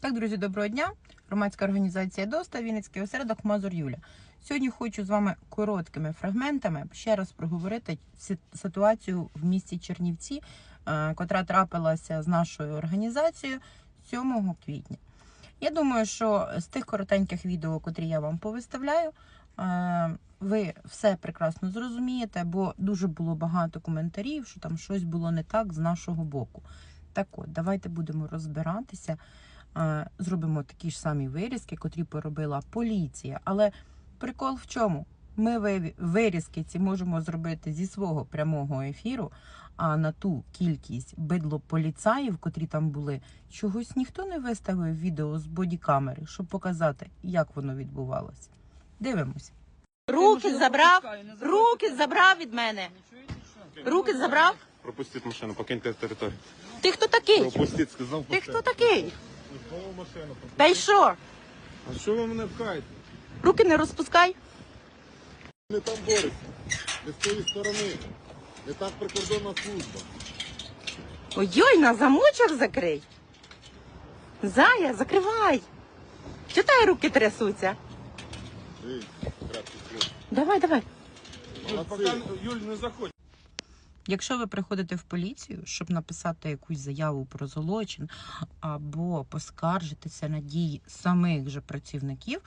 Так, друзі, доброго дня. Громадська організація ДОСТА, Вінницький осередок Мазур Юля. Сьогодні хочу з вами короткими фрагментами ще раз проговорити ситуацію в місті Чернівці, е, котра трапилася з нашою організацією 7 квітня. Я думаю, що з тих коротеньких відео, котрі я вам повиставляю, е, ви все прекрасно зрозумієте, бо дуже було багато коментарів, що там щось було не так з нашого боку. Так от, давайте будемо розбиратися. Е, Зробимо такі ж самі вирізки, котрі поробила поліція. Але прикол в чому? Ми ви- вирізки ці можемо зробити зі свого прямого ефіру, а на ту кількість бидлополіцаїв, котрі там були, чогось ніхто не виставив відео з бодікамери, щоб показати, як воно відбувалося. Дивимось. Руки забрав, руки забрав від мене. Руки забрав. Пропустіть машину, покиньте територію. Ти хто такий? Пропустіть, сказав. Ти хто такий? Службову машину. Та й що? А що ви мене пхаєте? Руки не розпускай. Не там борються. Не з тої сторони. Не так прикордонна служба. Ой-ой, на замочок закрий. Зая, закривай. Читай руки трясуться. Давай, давай. Молодці. Юль, не заходь. Якщо ви приходите в поліцію, щоб написати якусь заяву про злочин або поскаржитися на дії самих же працівників,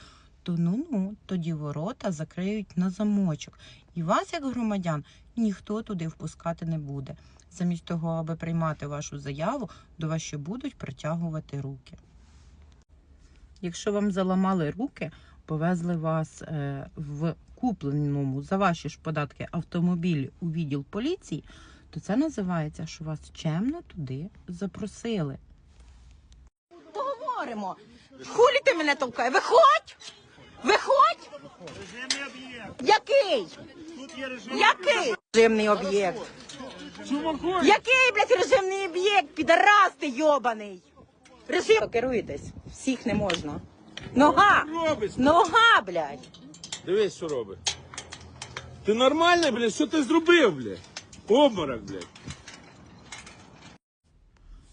то ну ну тоді ворота закриють на замочок, і вас, як громадян, ніхто туди впускати не буде. Замість того, аби приймати вашу заяву, до вас ще будуть притягувати руки. Якщо вам заламали руки, повезли вас е, в купленому за ваші ж податки автомобілі у відділ поліції, то це називається, що вас чемно туди запросили. Поговоримо. Хулі ти мене толкає? Виходь! Виходь! Який? Який режимний об'єкт? Який, блядь, режимний об'єкт? Підарас ти йобаний! Режим керуєтесь. Всіх не можна. Нога! Нога, блядь! Дивись, що робить. Ти нормальний, блядь? Що ти зробив, блядь? Обморок, блядь.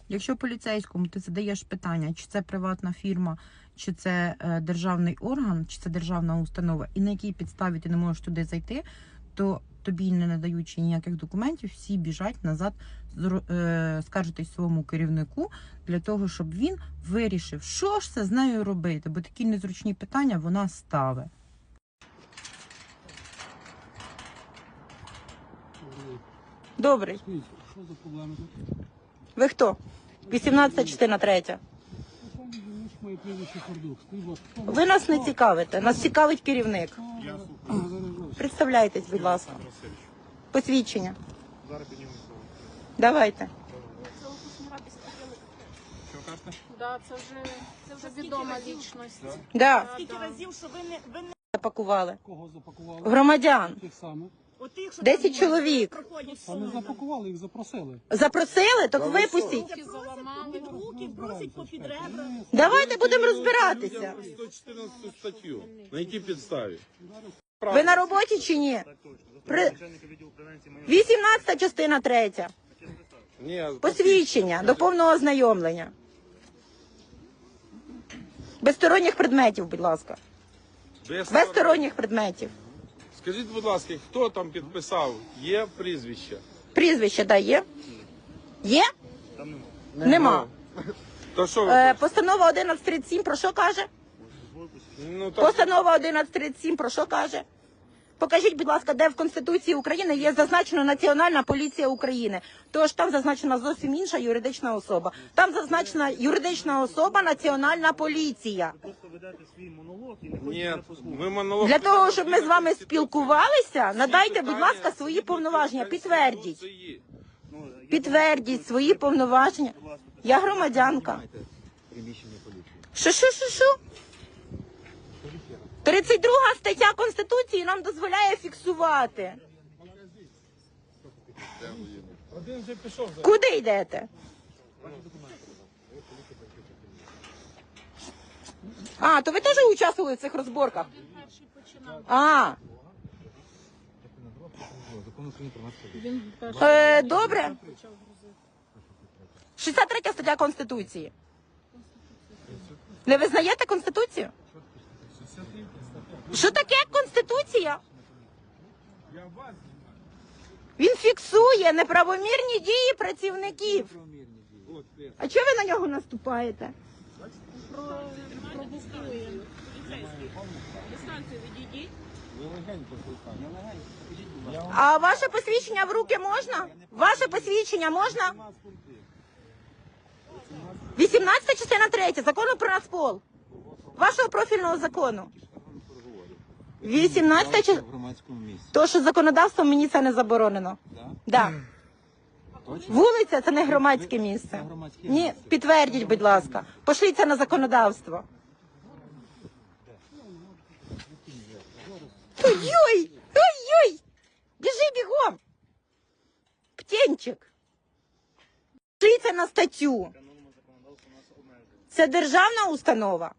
Якщо поліцейському ти задаєш питання, чи це приватна фірма, чи це е, державний орган, чи це державна установа, і на якій підставі ти не можеш туди зайти, то тобі не надаючи ніяких документів, всі біжать назад е, скаржитись своєму керівнику для того, щоб він вирішив, що ж це з нею робити, бо такі незручні питання вона ставить. Добрий. Що за проблеми тут? Ви хто? 18 частина третя. Моє прізвище Кордук. Скажіть, будь ласка, хто Ви нас не цікавите. Нас цікавить керівник. зараз зараз. Представляйтесь, будь ласка. Посвідчення. Давайте. Да, це вже це вже відома лічність. Да. Скільки разів, що ви не ви не Запакували. Кого запакували? Громадян. Тих саме. Отих, 10 чоловік. А не запакували, їх запросили. Запросили, так випустіть. Руки заламали. руки, просять по під ребра. Давайте будемо розбиратися. 114 статтю. На якій підставі? Ви на роботі чи ні? При... 18 частина третя. Ні, Посвідчення до повного ознайомлення. Без сторонніх предметів, будь ласка. Без сторонніх предметів. Скажіть, будь ласка, хто там підписав? Є прізвище? Прізвище да, Є? Є? Нема. То що ви Е, хочете? постанова 1137 про що каже? Ну, так, Постанова 1137 про що каже? Покажіть, будь ласка, де в Конституції України є зазначено Національна поліція України. Тож там зазначена зовсім інша юридична особа. Там зазначена юридична особа Національна поліція. ні, ви монолог... Для того, щоб ми з вами спілкувалися, надайте, будь ласка, свої повноваження. Підтвердіть. є. Підтвердіть свої повноваження. Я громадянка. Що, що, що, що? 32 стаття Конституції нам дозволяє фіксувати. Один вже пішов. Куди йдете? А, то ви теж участвували в цих розборках? А, е, добре. 63 стаття Конституції. Не визнаєте Конституцію? Що таке Конституція? Він фіксує неправомірні дії працівників. А чого ви на нього наступаєте? А ваше посвідчення в руки можна? Ваше посвідчення можна? 18 частина 3 закону про Нацпол. Вашого профільного закону. 18 частина. в громадському місці. То, що законодавством мені це не заборонено. Да. Точно? Вулиця це не громадське місце. Це громадське Ні, місце. підтвердіть, будь ласка. Пошліться на законодавство. Ой-ой! Ой-ой! Біжи бігом! Птенчик! Пошліться на статтю. Це державна установа.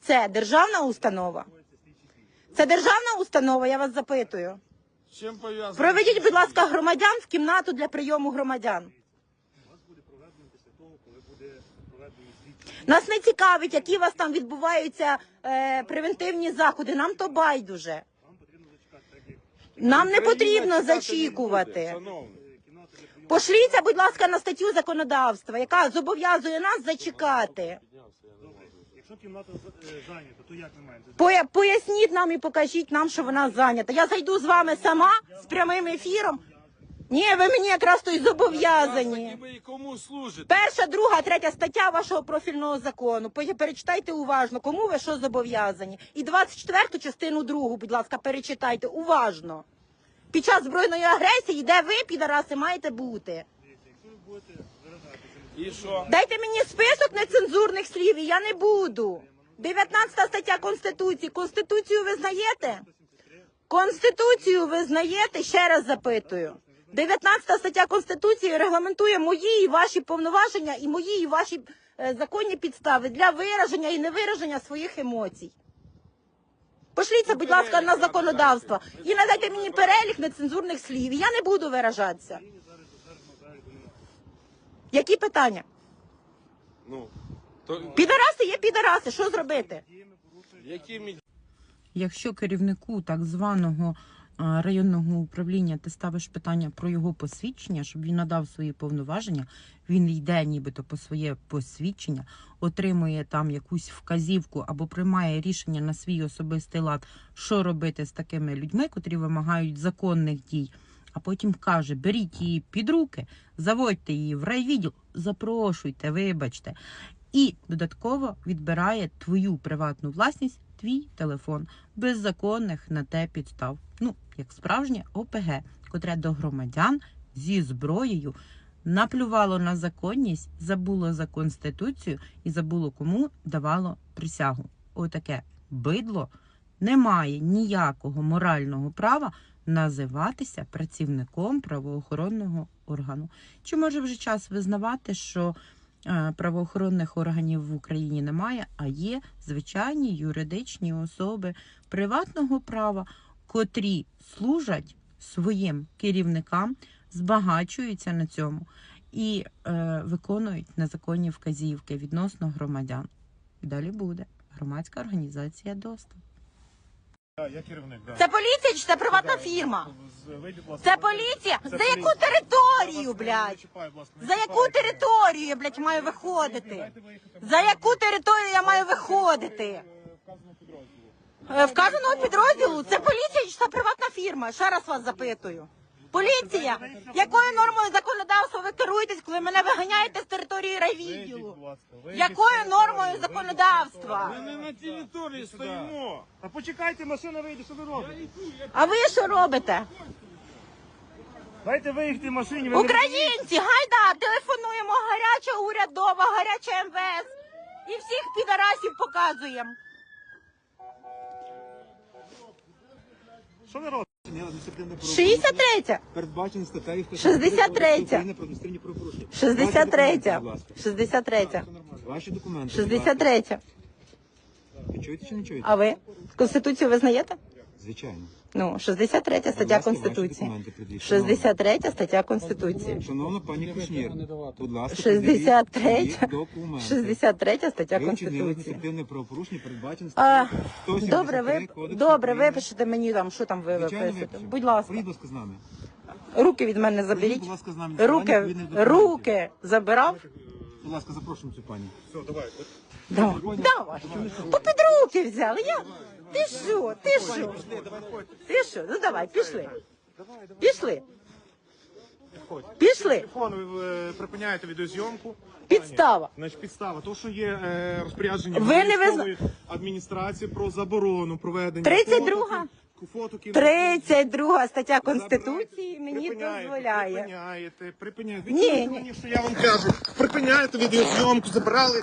Це державна установа. Це державна установа, я вас запитую. З чим пов'язано? Проведіть, будь ласка, громадян в кімнату для прийому громадян. Нас не цікавить, які у вас там відбуваються е, превентивні заходи. Нам то байдуже. Нам не потрібно Країна чекати не буде, зачікувати. шановний. Пошліться, будь ласка, на статтю законодавства, яка зобов'язує нас зачекати. Якщо кімната е, зайнята, то як ми маємо? Поя- Поясніть нам і покажіть нам, що вона зайнята. Я зайду з вами сама з прямим ефіром. Ні, ви мені якраз то й зобов'язані. Ви кому служите? Перша, друга, третя стаття вашого профільного закону. Пе- Перечитайте уважно, кому ви що зобов'язані. І 24 частину другу, будь ласка, перечитайте уважно. Під час збройної агресії, де ви, підараси, маєте бути. І що? Дайте мені список нецензурних слів, і я не буду. 19 стаття Конституції. Конституцію ви знаєте? Конституцію ви знаєте? Ще раз запитую. 19 стаття Конституції регламентує мої і ваші повноваження і мої і ваші е, законні підстави для вираження і невираження своїх емоцій. Пошліться, будь ласка, на законодавство і надайте мені перелік нецензурних слів. і Я не буду виражатися. Які питання? Ну, то Підараси є підараси. Що зробити? які. Якщо керівнику так званого районного управління ти ставиш питання про його посвідчення, щоб він надав свої повноваження, він йде нібито по своє посвідчення, отримує там якусь вказівку або приймає рішення на свій особистий лад, що робити з такими людьми, котрі вимагають законних дій. А потім каже: беріть її під руки, заводьте її в райвідділ, запрошуйте, вибачте. І додатково відбирає твою приватну власність, твій телефон, без законних на те підстав. Ну, як справжнє ОПГ, котре до громадян зі зброєю наплювало на законність, забуло за конституцію і забуло кому давало присягу. Отаке бидло не має ніякого морального права називатися працівником правоохоронного органу. Чи може вже час визнавати, що е, правоохоронних органів в Україні немає, а є звичайні юридичні особи приватного права, котрі служать своїм керівникам, збагачуються на цьому і е, виконують незаконні вказівки відносно громадян. Далі буде громадська організація доступ. Я керівник, да. Це поліція чи це приватна фірма? Це поліція? За яку територію, блядь? За яку територію я, блядь, маю виходити? За яку територію я маю виходити? Е, Вказано підрозділу. Е, Вказаного підрозділу це поліція чи це приватна фірма? Ще раз вас запитую. Поліція, якою нормою законодавства ви керуєтесь, коли мене виганяєте з території райвідділу? Якою нормою законодавства? Ми не на території стоїмо. А почекайте, машина вийде, що ви робите? А ви що робите? Дайте виїхати в машині. ви не Українці, гайда, телефонуємо гаряча урядова, гаряча МВС. І всіх підарасів показуємо. Що ви робите? Вчинили адміністративне 63 Передбачено статтею 63-я. про адміністративні правопорушення. 63 Ваші документи, будь 63 Ваші документи. 63 Ви чуєте чи не чуєте? А ви? Конституцію ви знаєте? Звичайно. Ну, 63 Будь стаття ласка, ваші Конституції. документи придивіть. 63 стаття Конституції. Шановна пані Кушнір, будь ласка, 63 придивіть свої документи. 63 стаття Ви вчинили Конституції. адміністративне правопорушення, передбачене А, статтею 173 добре, ви Кодексу добре, України. випишете мені там, що там ви Звичайно, виписуєте. випишу. Будь ласка, Прийдіть, будь ласка, з нами. руки від мене Прийдіть, заберіть. будь ласка, з нами. Руки, відповідних документів. руки забирав. Будь ласка, запрошуємо цю пані. Давай, давай. Попід руки взяли. Я... Ти що? Ти що? Ти що? Ну давай, пішли. Пішли. Пішли. Телефон ви е, припиняєте відеозйомку. Підстава. Значить, підстава. То, що є е, розпорядження Ви не військової адміністрації про заборону проведення 32-га? Фото- фотокіно- 32 стаття Конституції мені Припиняєте, дозволяє. Припиняєте, припиняєте. Ні, ні. мені, що я вам кажу. Припиняєте відеозйомку, забрали